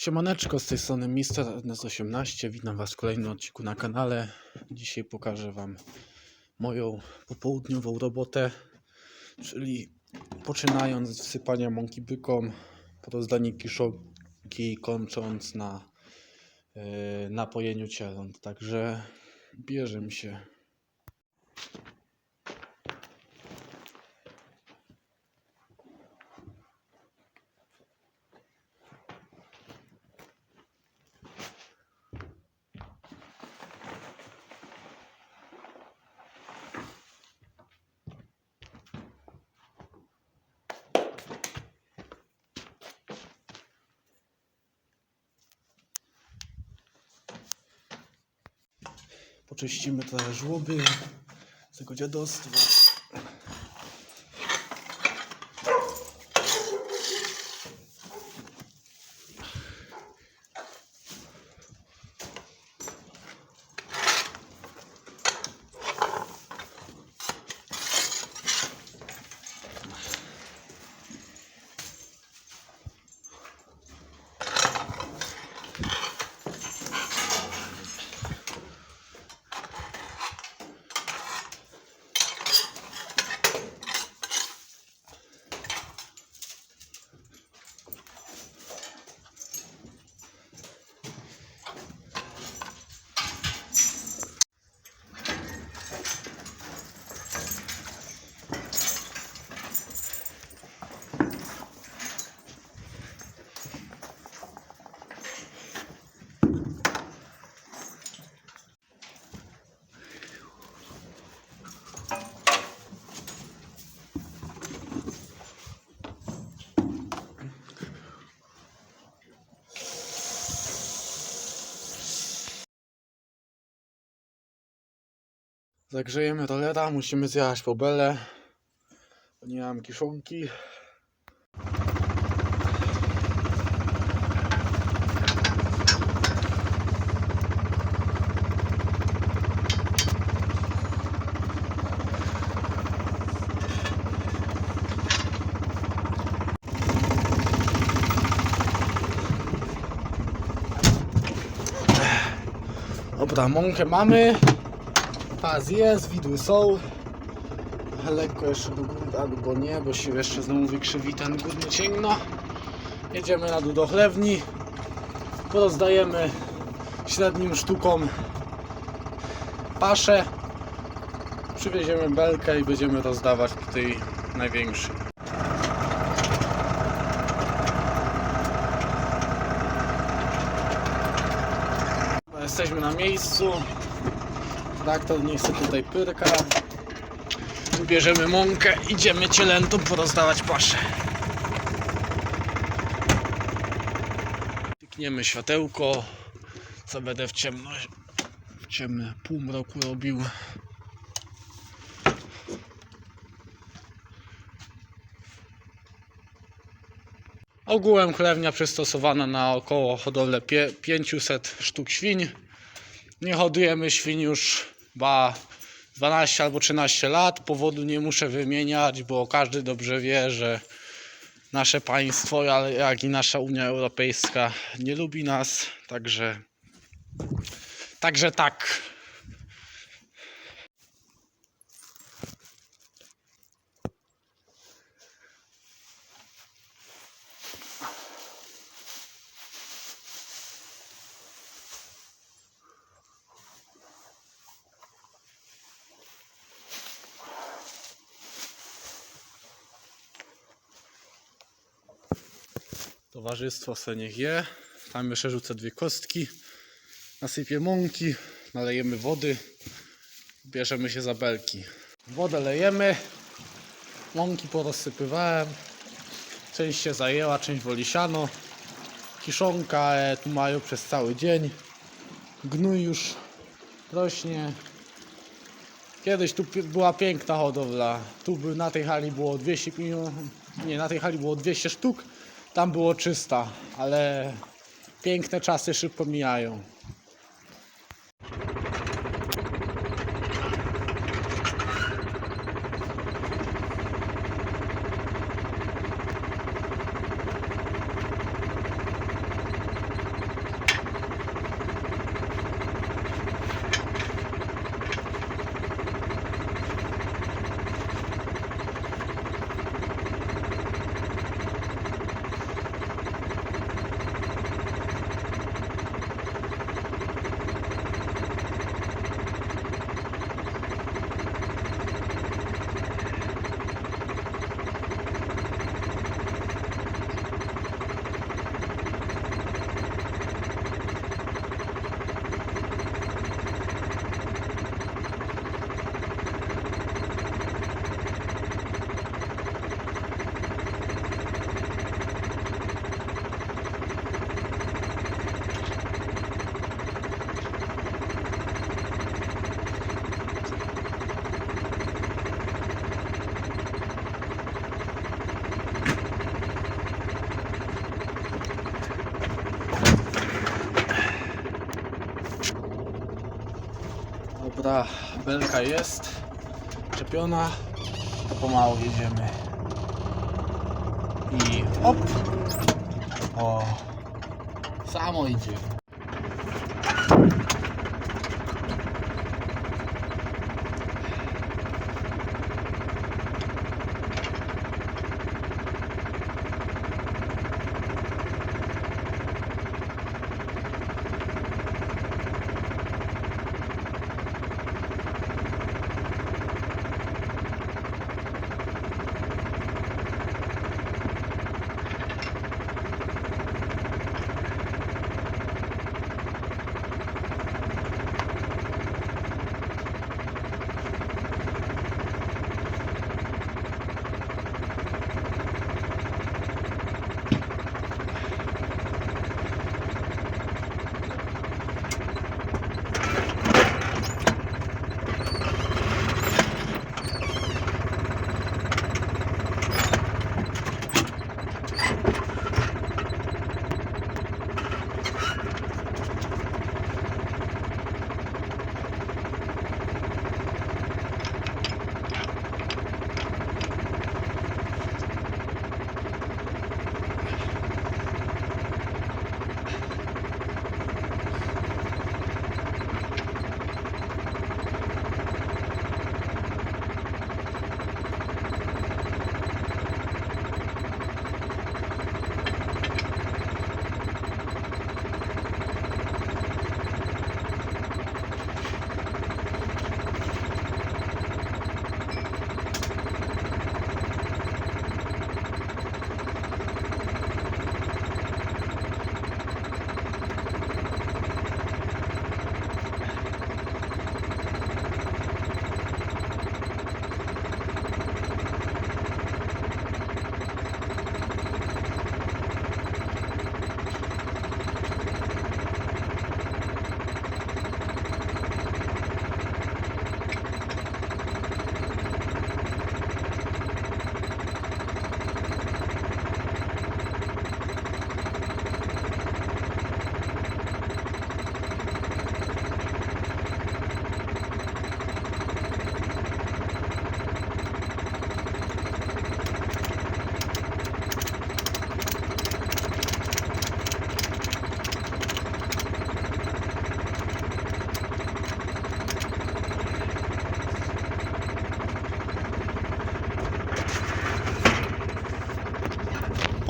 Siemaneczko, z tej strony Mister 18 Witam Was w kolejnym odcinku na kanale. Dzisiaj pokażę Wam moją popołudniową robotę, czyli poczynając od wsypania mąki bykom, po rozdanie kiszonki, kończąc na yy, napojeniu cieląt. Także bierzemy się. Poczyścimy trochę żłoby z tego dziadostwa. Zagrzejemy rolera, musimy zjechać po belę. Nie mam kiszonki. Dobra, mąkę mamy. Pas jest, widły są. Lekko jeszcze do góry, albo nie, bo się jeszcze znowu wykrzywi ten górny cięgno. Jedziemy na dół do chlewni. Porozdajemy średnim sztukom paszę. Przywieziemy belkę i będziemy rozdawać tutaj największym. Jesteśmy na miejscu. Traktor nie chce tutaj pyrka. Bierzemy mąkę, idziemy cielętom porozdawać paszę. Tykniemy światełko, co będę w ciemność, w ciemne półmroku robił. Ogółem chlewnia przystosowana na około hodowlę pie- 500 sztuk świń. Nie hodujemy świń już ba 12 albo 13 lat. Powodu nie muszę wymieniać, bo każdy dobrze wie, że nasze państwo, jak i nasza Unia Europejska nie lubi nas. Także, także tak. Towarzystwo se niech je. Tam jeszcze rzucę dwie kostki. Nasypię mąki, nalejemy wody. Bierzemy się za belki. Wodę lejemy. Mąki porozsypywałem. Część się zajęła, część woli siano. Kiszonka e, tu mają przez cały dzień. Gnój już rośnie. Kiedyś tu była piękna hodowla. Tu by, na tej hali było 200 milionów. Nie, na tej hali było 200 sztuk. Tam było 300, ale piękne czasy szybko mijają. Dobra, belka jest czepiona, to pomału jedziemy. I hop! O, samo idzie.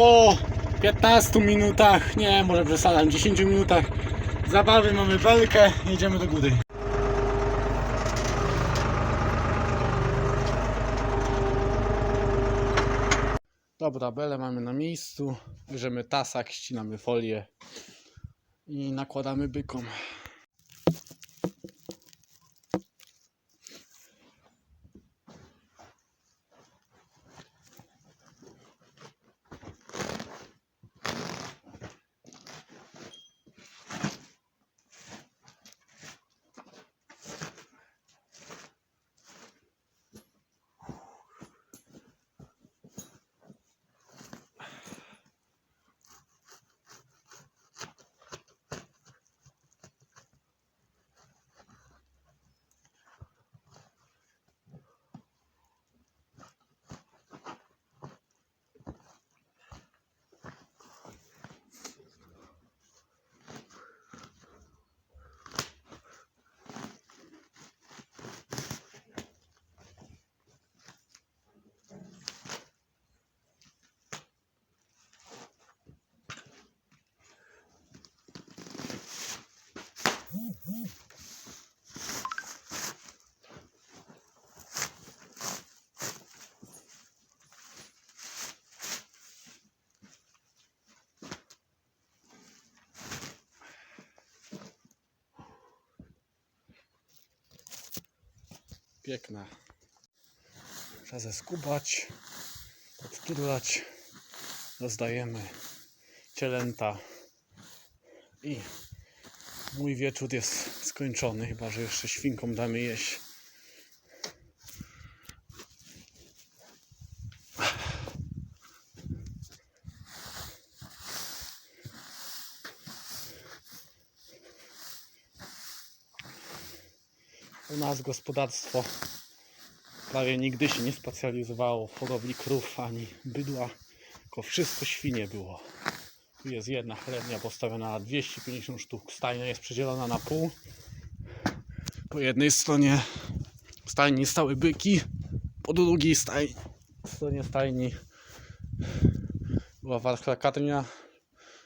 Po 15 minutach, nie, może przesadzam, 10 minutach zabawy mamy belkę, jedziemy do góry. Dobra, belę mamy na miejscu, bierzemy tasak, ścinamy folię i nakładamy bykom. Piękna. Trzeba zeskubać, podturlać. Rozdajemy cielęta. I mój wieczór jest skończony, chyba że jeszcze świnkom damy jeść. U nas gospodarstwo prawie nigdy się nie specjalizowało w hodowli krów ani bydła, tylko wszystko świnie było. Tu jest jedna chlewnia postawiona na 250 sztuk. Stajnia jest przedzielona na pół. Po jednej stronie stajni stały byki, po drugiej staj... stronie stajni była warchlakarnia.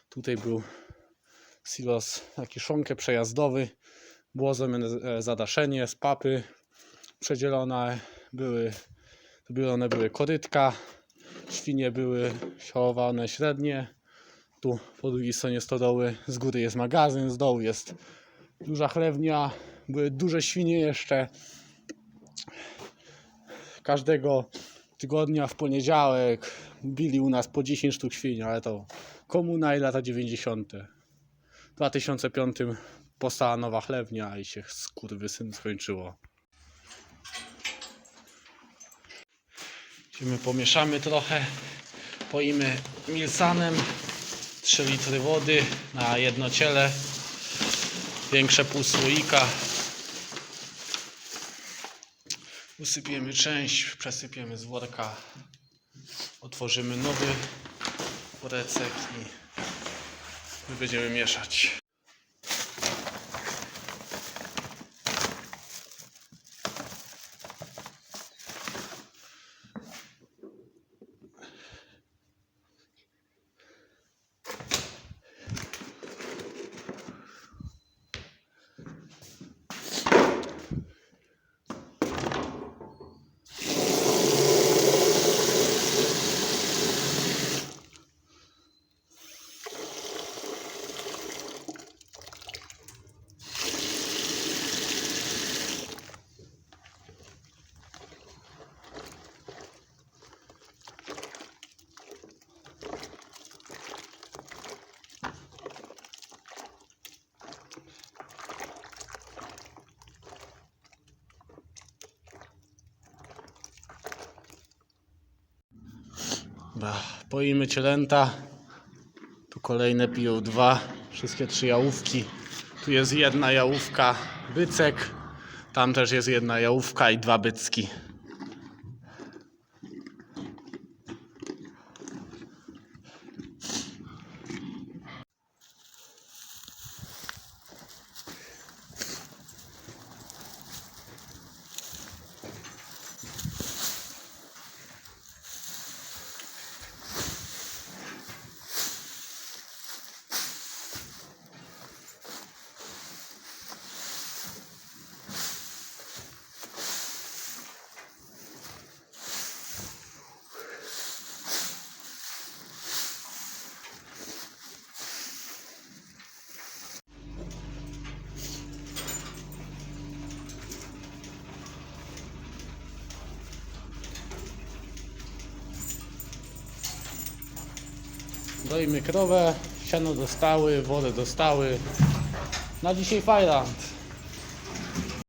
Tutaj był silos, taki szonkę przejazdowy. Było e, zadaszenie z papy przedzielone. Były, zrobione były korytka. Świnie były sialowane średnie. Tu po drugiej stronie stodoły z góry jest magazyn, z dołu jest duża chlewnia. Były duże świnie jeszcze. Każdego tygodnia w poniedziałek bili u nas po 10 sztuk świń, ale to komuna i lata 90. W 2005 powstała nowa chlewnia i się skurwysyn skończyło. Idziemy, pomieszamy trochę, poimy milsanem, 3 litry wody na jedno ciele, większe pół słoika. Usypiemy część, przesypiemy z worka, otworzymy nowy woreczek i my będziemy mieszać. Dobra, poimy cielęta. Tu kolejne piją dwa, wszystkie trzy jałówki. Tu jest jedna jałówka, bycek. Tam też jest jedna jałówka i dwa bycki. Doimy krowę, siano dostały, wodę dostały. Na dzisiaj fajland.